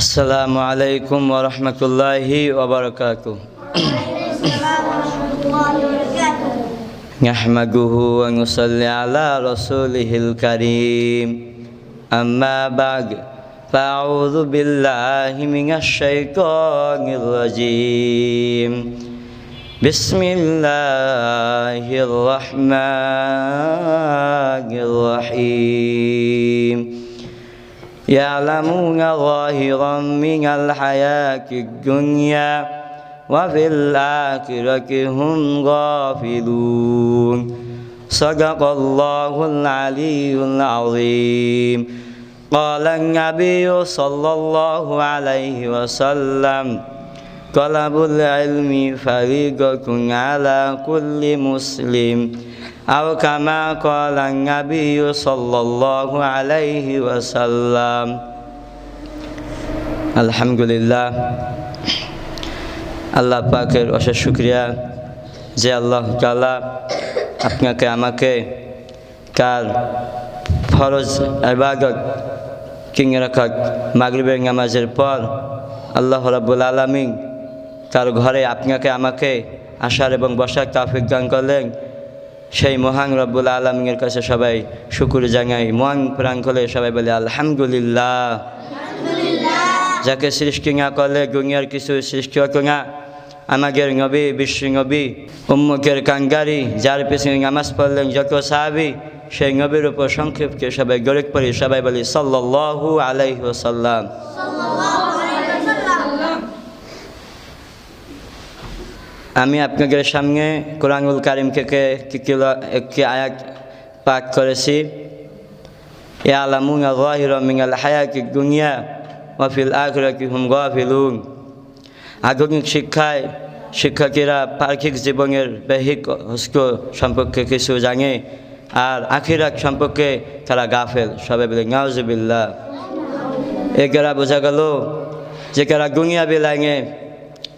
السلام عليكم ورحمة الله وبركاته نحمده ونصلي على رسوله الكريم أما بعد فأعوذ بالله من الشيطان الرجيم بسم الله الرحمن الرحيم يعلمون ظاهرا من الحياة الدنيا وفي الآخرة هم غافلون. صدق الله العلي العظيم. قال النبي صلى الله عليه وسلم তলাবুল আলমি ফারিগতুন আলা কুল্লি মুসলিম আও কামা কলান নবী সাল্লাল্লাহু আলাইহি ওয়াসাল্লাম আলহামদুলিল্লাহ, আল্লাহ পাকের অশেষ শুক্রিয়া যে আল্লাহ তালা আপনাকে, আমাকে তার ফরজ আবাদত কিং রাখাত মাগরিবের নামাজের পর আল্লাহ রাবুল আলমিন তার ঘরে আপনাকে আমাকে আসার এবং বসার তাফিক দান করলেন। সেই মহান রব্বুল আলমিনের কাছে সবাই শুকুর জাঙাই মহান প্রাণ করে সবাই বলে আলহামদুলিল্লাহ। যাকে সৃষ্টি না করলে দুনিয়ার কিছু সৃষ্টি হতো না। আমাদের নবী বিশ্ব নবী উম্মুকের কাঙ্গারি যার পিছনে নামাজ পড়লেন যত সাহাবি সেই নবীর উপর সংক্ষেপকে সবাই গরিব পড়ি সবাই বলি সাল্লাহু আলাইহি ওসাল্লাম আমি আপনাদের সামনে কোরআনুল কারিম থেকে একটি আয়াত পাঠ করেছি। ইয়ালামুন যাহিরা মিনাল হায়াতি দুনিয়া ওয়া ফিল আখিরাতি হুম গাফিলুন। আধুনিক শিক্ষায় শিক্ষার্থীরা পার্থিক জীবনের বেহিক হস্ত সম্পর্কে কিছু জানে আর আখিরাত সম্পর্কে তারা গাফেল। সবাই বলে, নাউজুবিল্লাহ। এগেরা বোঝা গেল যে কারা দুনিয়াবি লাইনে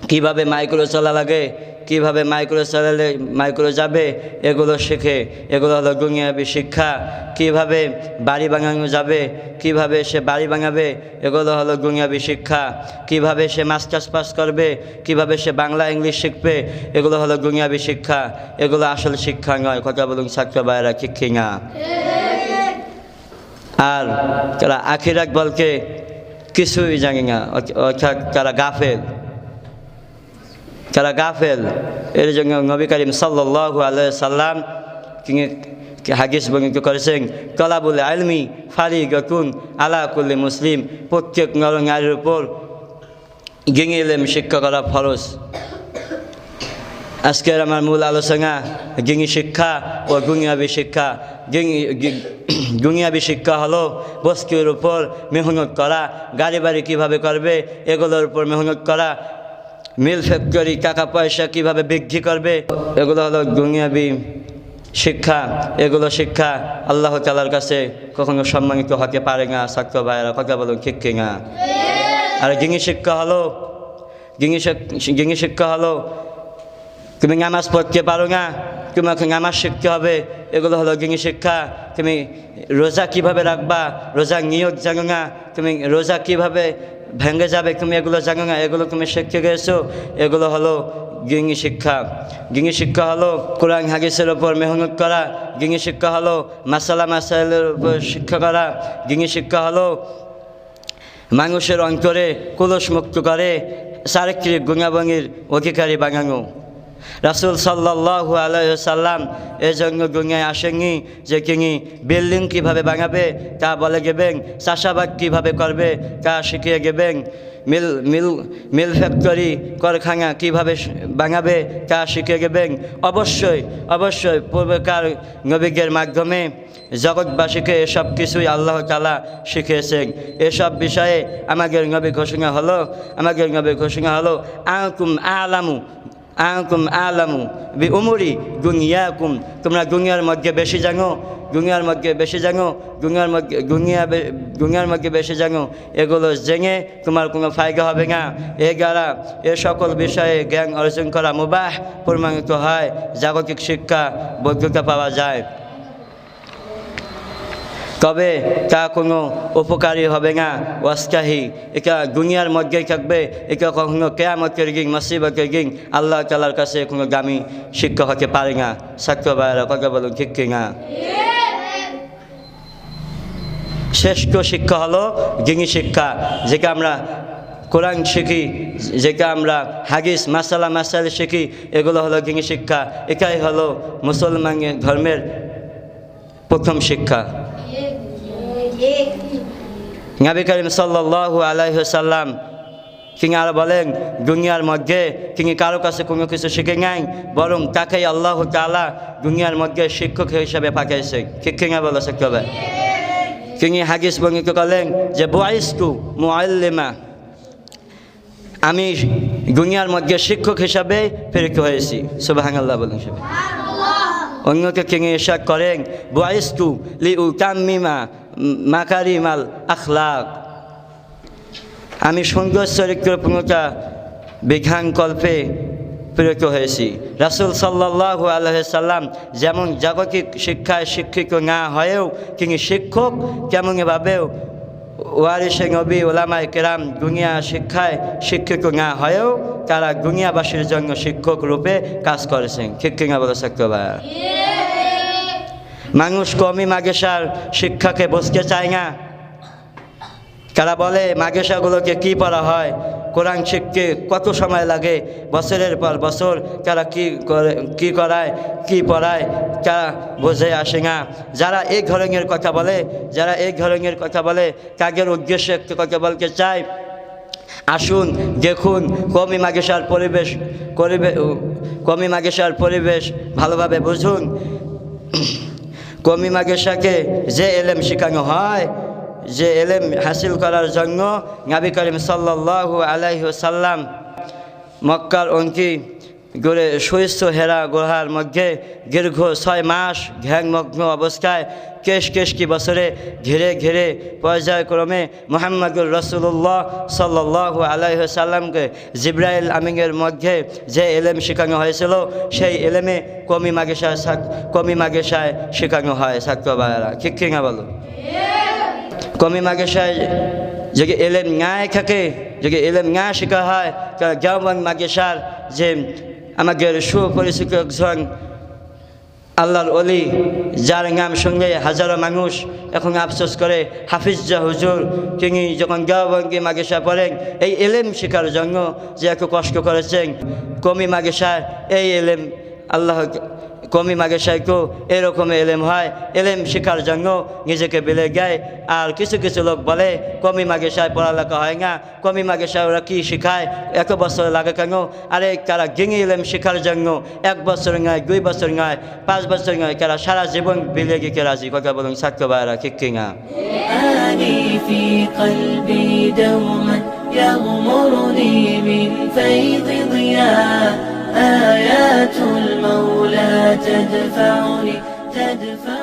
কীভাবে মাইক্রো চলা লাগে কীভাবে মাইক্রো চালালে মাইক্রো যাবে, এগুলো শেখে, এগুলো হলো দুনিয়াবি শিক্ষা। কীভাবে বাড়ি বানানো যাবে, কীভাবে সে বাড়ি বানাবে, এগুলো হলো দুনিয়াবি শিক্ষা। কীভাবে সে মাস্টার্স পাস করবে, কীভাবে সে বাংলা, ইংলিশ শিখবে, এগুলো হলো দুনিয়াবি শিক্ষা। এগুলো আসল শিক্ষা নয়, কথা বলুন ছাত্র ঠিক না? আর তারা আখিরাক বলকে কিছুই জানে না, অর্থাৎ তারা গাফেল। তারা গাফেল এর জন্য নবী করিম সাল্লাহ আলাই সাল্লাম হাগিস বর্ণিত করেছেন কলাবুল আলমি ফারি গকুন আলা কুল্লি মুসলিম প্রত্যেক নর নারীর উপর গিঙে শিক্ষা করা ফরজ আজকের আমার মূল আলোচনা গিঙি শিক্ষা ও গুঙিয়াবি শিক্ষা গুঙিয়াবি শিক্ষা হলো বস্তুর উপর মেহনত করা গাড়ি বাড়ি কীভাবে করবে এগুলোর উপর মেহনত করা মিল ফ্যাক্টরি টাকা পয়সা কীভাবে বৃদ্ধি করবে? এগুলো হলো দুনিয়াবি শিক্ষা, এগুলো শিক্ষা আল্লাহ তালার কাছে কখনো সম্মানিত হতে পারে না, ছাত্র ভাইয়েরা, কথা বলুন, ঠিক কিনা আর গিঙি শিক্ষা হলো গিঙি গিঙি শিক্ষা হলো, তুমি নামাজ পড়তে পারো না, তোমাকে নামাজ শিখতে হবে, এগুলো হলো গিঙি শিক্ষা। তুমি রোজা কীভাবে রাখবা? রোজা নিয়োগ জানো না, তুমি রোজা কীভাবে ভেঙে যাবে, তুমি এগুলো জানো না, এগুলো তুমি শিখতে গেছো এগুলো হলো গিঙ্গি শিক্ষা। গিঙ্গি শিক্ষা হলো কোরআন হাগিসের ওপর মেহনত করা। গিঙ্গি শিক্ষা হলো মাসালা, মাসাইলের উপর শিক্ষা করা। গিঙ্গি শিক্ষা হলো মানুষের অন্তরে কুলস মুক্ত করে, চারিত্রিক গুণাবঙ্গির অধিকারী বানানো। রাসুল সাল্লাহ আলাইসাল্লাম এই জন্য দুনিয়ায় আসেননি যে তিনি বিল্ডিং কীভাবে বানাবে, তা বলে গেবেন, চাষাবাদ কীভাবে করবে, তা শিখিয়ে গেবেন, মিল মিল মিল ফ্যাক্টরি কারখানা কীভাবে বানাবে, তা শিখে গেবেন। অবশ্যই অবশ্যই পূর্বকার নবীদের মাধ্যমে জগৎবাসীকে এসব কিছুই আল্লাহ তালা শিখিয়েছেন। এসব বিষয়ে আমাদের নবী ঘোষণা হলো, আমাদের নবী ঘোষণা হলো আকুম আলামু আকুম আলামু বি উমরি গুঙ্গিয়াকুম তোমরা দুনিয়ার মধ্যে বেশি জানো দুনিয়ার মধ্যে বেশি জানো দুনিয়ার মধ্যে দুনিয়া দুনিয়ার মধ্যে বেশি জানো। এগুলো জেনে তোমার কোনো ফায়দা হবে না। এ দ্বারা এ সকল বিষয়ে জ্ঞান অর্জন করা মুবাহ প্রমাণিত হয়। জাগতিক শিক্ষা বৈধতা পাওয়া যায়। তবে তা কোনো উপকারী হবে না। ওয়াস্কাহি এটা দুনিয়ার মধ্যেই থাকবে, এটা কখনো কেয়ামতের গিং মাসিবতের গিং আল্লাহ তালার কাছে কোনো দামি শিক্ষা হতে পারে না। সাক্ষ্য ভাইয়েরা, কথা বলুন, ঠিক কি না? শ্রেষ্ঠ শিক্ষা হলো দিনী শিক্ষা, যেটা আমরা কোরআন শিখি, যেটা আমরা হাগিস মাসালা মাসাল শিখি, এগুলো হলো দিনী শিক্ষা। এটাই হলো মুসলমান ধর্মের প্রথম শিক্ষা। নবী করিম সাল্লাল্লাহু আলাইহি সাল্লাম তিনি আর বলেন দুনিয়ার মধ্যে তিনি কারও কাছে কোনো কিছু শিখে নাই বরং তাকেই আল্লাহ তাআলা দুনিয়ার মধ্যে শিক্ষক হিসেবে পাঠাইছে ঠিক কিনা বলো শিক্ষক তিনি হাগিস বর্ণিত করলেন যে বয়স্কু মুআল্লিমা আমি দুনিয়ার মধ্যে শিক্ষক হিসাবে প্রেরিত হয়েছি সুবাহান আল্লাহ বলুন সবাই অন্যকে তিনি ইশাক করেন বয়স্কু লি উকাম্মিমা মাকারিমাল আখলাক। আমি সুন্দর চরিত্র পূর্ণতা বিধান কল্পে প্রেরিত হয়েছি। রাসুল সাল্লাহ আলহাম যেমন জাগতিক শিক্ষায় শিক্ষিত না হয়েও তিনি শিক্ষক, তেমনভাবেও ওয়ারিসে নবী ওলামায় কেরাম দুনিয়া শিক্ষায় শিক্ষিত না হয়েও তারা দুনিয়াবাসীর জন্য শিক্ষক রূপে কাজ করেছেন। ঠিক কিনা বলে ভাইয়া মানুষ কমই মাগেশার শিক্ষাকে বসতে চায় না। তারা বলে, মাগেশাগুলোকে কি পড়া হয়? কোরআন শিখতে কত সময় লাগে? বছরের পর বছর তারা কি করে, কী করায়, কি পড়ায় তারা বোঝে আসে না। যারা এই ধরনের কথা বলে, যারা এই ধরনের কথা বলে, কাজের উদ্দেশ্যে একটু কথা বলতে চায়, আসুন, দেখুন, কমি মাগেশার পরিবেশ করিবে কমি মাগেশার পরিবেশ ভালোভাবে বুঝুন। কমি মাগেশাকে যে এলেম শেখানো হয়, যে এলেম হাসিল করার জন্য নাবি করিম সাল্লাহ আলাইহ সাল্লাম মক্কার অঙ্কি সুস্থ হেরা গুহার মধ্যে দীর্ঘ ছয় মাস ঘ্যাংমগ্ন অবস্থায় কেশ কেশকি বছরে ঘিরে ঘিরে পর্যায়ক্রমে মোহাম্মদুর রসুল্লাহ সাল্লাহ আলাইসাল্লামকে জিব্রাইল আমিনের মধ্যে যে এলেম শেখানো হয়েছিল, সেই এলেমে কমি মাগেশায় কমি মাগেশায় শেখানো হয়। ছাত্র ভাইয়েরা ঠিক ঠিক না বলো? কমি মাগেশায় যদি এলেম ন্যায় থাকে, যদি এলেম ন্যায় শেখা হয়, তাহলে গাওয়ান মাগেশার যে আমাদের সুপরিচিত একজন আল্লাহর অলি যার নাম সঙ্গে হাজারো মানুষ এখন আফসোস করে, হাফিজ জাহ হুজুর, তিনি যখন গাওয়াঙ্গি মাগেশা পড়েন, এই এলেম শেখার জন্য যে এত কষ্ট করেছেন, কমি মাগেশা এই এলেম আল্লাহ কমি মাগে সাইকেও এরকম এলেম হয় এলেম শেখার জন্য নিজেকে বেলে গায় আর কিছু কিছু লোক বলে কমি মাগে সায় পড়ালেখা হয় না কমি মাগে সায় ওরা কী শেখায় এক বছর লাগে কেন আরে তারা গেঙে এলেম শেখার জন্য এক বছর নয় দুই বছর নয় পাঁচ বছর নয় তারা সারা জীবন বেলে গিয়ে রাজি কথা বলুন সাক্ষ্য ভাইরা ঠিক কিনা آني في قلبي دوما يغمرني من فيض ضياء آيات المولى تدفعني تدفعني.